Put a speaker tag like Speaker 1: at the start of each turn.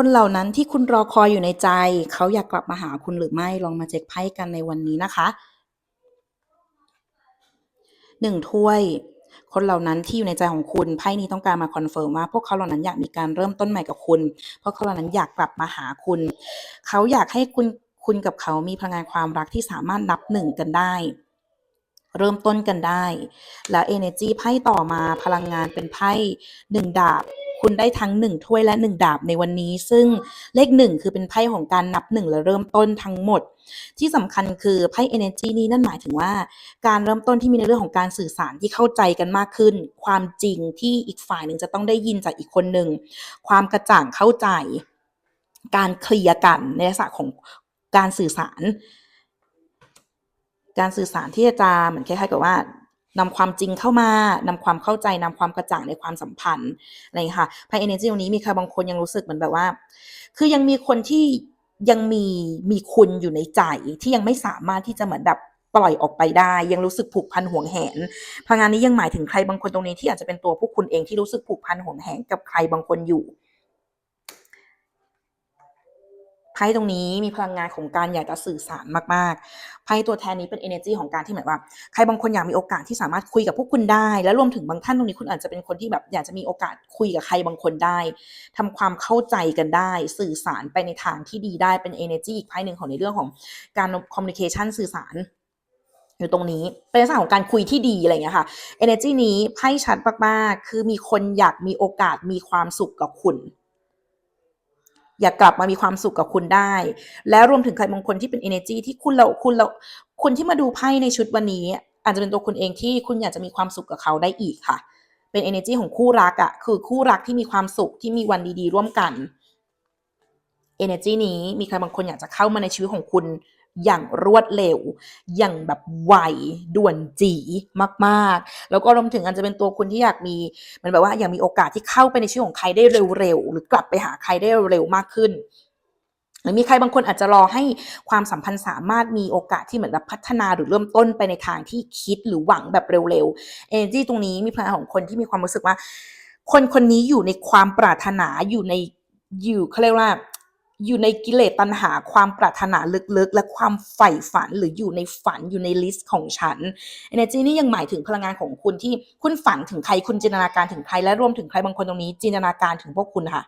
Speaker 1: คนเหล่านั้นที่คุณรอคอยอยู่ในใจ เขาอยากกลับมาหาคุณหรือไม่ลองมาเช็คไพ่กันในวันนี้นะคะหนึ่งถ้วย คนเหล่านั้นที่อยู่ในใจของคุณไพ่นี้ต้องการมาคอนเฟิร์มว่าพวกเขาเหล่านั้นอยากมีการเริ่มต้นใหม่กับคุณพวกเขาเหล่านั้นอยากกลับมาหาคุณ เขาอยากให้คุณคุณกับเขามีพลังงานความรักที่สามารถนับหนึ่งกันได้ เริ่มต้นกันได้ แล้ว energy ไพ่ต่อมาพลังงานเป็นไพ่หนึ่งดาบ คุณได้ทั้งหนึ่งถ้วยและหนึ่งดาบในวันนี้ ซึ่งเลขหนึ่งคือเป็นไพ่ของการนับหนึ่งและเริ่มต้นทั้งหมด ที่สำคัญคือไพ่ energy นี้นั่นหมายถึงว่า การเริ่มต้นที่มีในเรื่องของการสื่อสารที่เข้าใจกันมากขึ้น ความจริงที่อีกฝ่ายหนึ่งจะต้องได้ยินจากอีกคนหนึ่งความกระจ่างเข้าใจ การเคลียร์กันในลักษณะของการสื่อสาร การสื่อสารที่จะเหมือนคล้ายๆกับว่า นำความจริงเข้ามานำความเข้าใจนำความกระจ่างในความสัมพันธ์อะไรอย่างเงี้ยค่ะไพ่ energy ตรงนี้มีใครบางคนยังรู้สึกเหมือนแบบว่า คือยังมีคนที่ยังมีมีคุณอยู่ในใจที่ยังไม่สามารถที่จะเหมือนแบบปล่อยออกไปได้ ยังรู้สึกผูกพันห่วงแหนพลังงานนี้ยังหมายถึงใครบางคนตรงนี้ที่อาจจะเป็นตัวพวกคุณเองที่รู้สึกผูกพันห่วงแหนกับใครบางคนอยู่ ไพ่ตรงนี้มีพลังงานของการอยากจะสื่อสารมากๆไพ่ตัวแทนนี้เป็น energy ของการที่หมือนว่าใครบางคนอยากมีโอกาสที่สามารถคุยกับพวกคุณได้ และรวมถึงบางท่านตรงนี้คุณอาจจะเป็นคนที่แบบอยากจะมีโอกาสคุยกับใครบางคนได้ทำความเข้าใจกันได้ สื่อสารไปในทางที่ดีได้เป็น energy อีกไพ่หนึ่งของในเรื่องของการ communication สื่อสารอยู่ตรงนี้เป็นลักษณะของการคุยที่ดีอะไรเงี้ยค่ะ energy นี้ไพ่ชัดมากๆ คือมีคนอยากมีโอกาสมีความสุขกับคุณ อยากกลับมามีความสุขกับคุณได้ และรวมถึงใครบางคนที่เป็น energy ที่คุณเราคุณเราคุณที่มาดูไพ่ในชุดวันนี้ อาจจะเป็นตัวคุณเองที่คุณอยากจะมีความสุขกับเขาได้อีกค่ะ เป็น energy ของคู่รักอะ่ะคือคู่รักที่มีความสุขที่มีวันดีๆ ร่วมกัน energy นี้มีใครบางคนอยากจะเข้ามาในชีวิตของคุณ อย่างรวดเร็ว อย่างแบบไวด่วนจีมากๆ แล้วก็รวมถึงอาจจะเป็นตัวคุณที่อยากมีมันแบบว่าอยากมีโอกาสที่เข้าไปในชีวิตของใครได้เร็วๆหรือกลับไปหาใครได้เร็วมากขึ้นหรือมีใครบางคนอาจจะรอให้ความสัมพันธ์สามารถมีโอกาสที่เหมือนแบบพัฒนาหรือเริ่มต้นไปในทางที่คิดหรือหวังแบบเร็วๆ energy ตรงนี้มีพลังของคนที่มีความรู้สึกว่า คนคนนี้อยู่ในความปรารถนาอยู่ในอยู่เขาเรียกว่า อยู่ในกิเลสตัณหาความปรารถนาลึกๆ และความใฝ่ฝันหรืออยู่ในฝันอยู่ในลิสต์ของฉัน energy นี่ยังหมายถึงพลังงานของคุณที่คุณฝันถึงใครคุณจินตนาการถึงใครและรวมถึงใครบางคนตรงนี้จินตนาการถึงพวกคุณค่ะ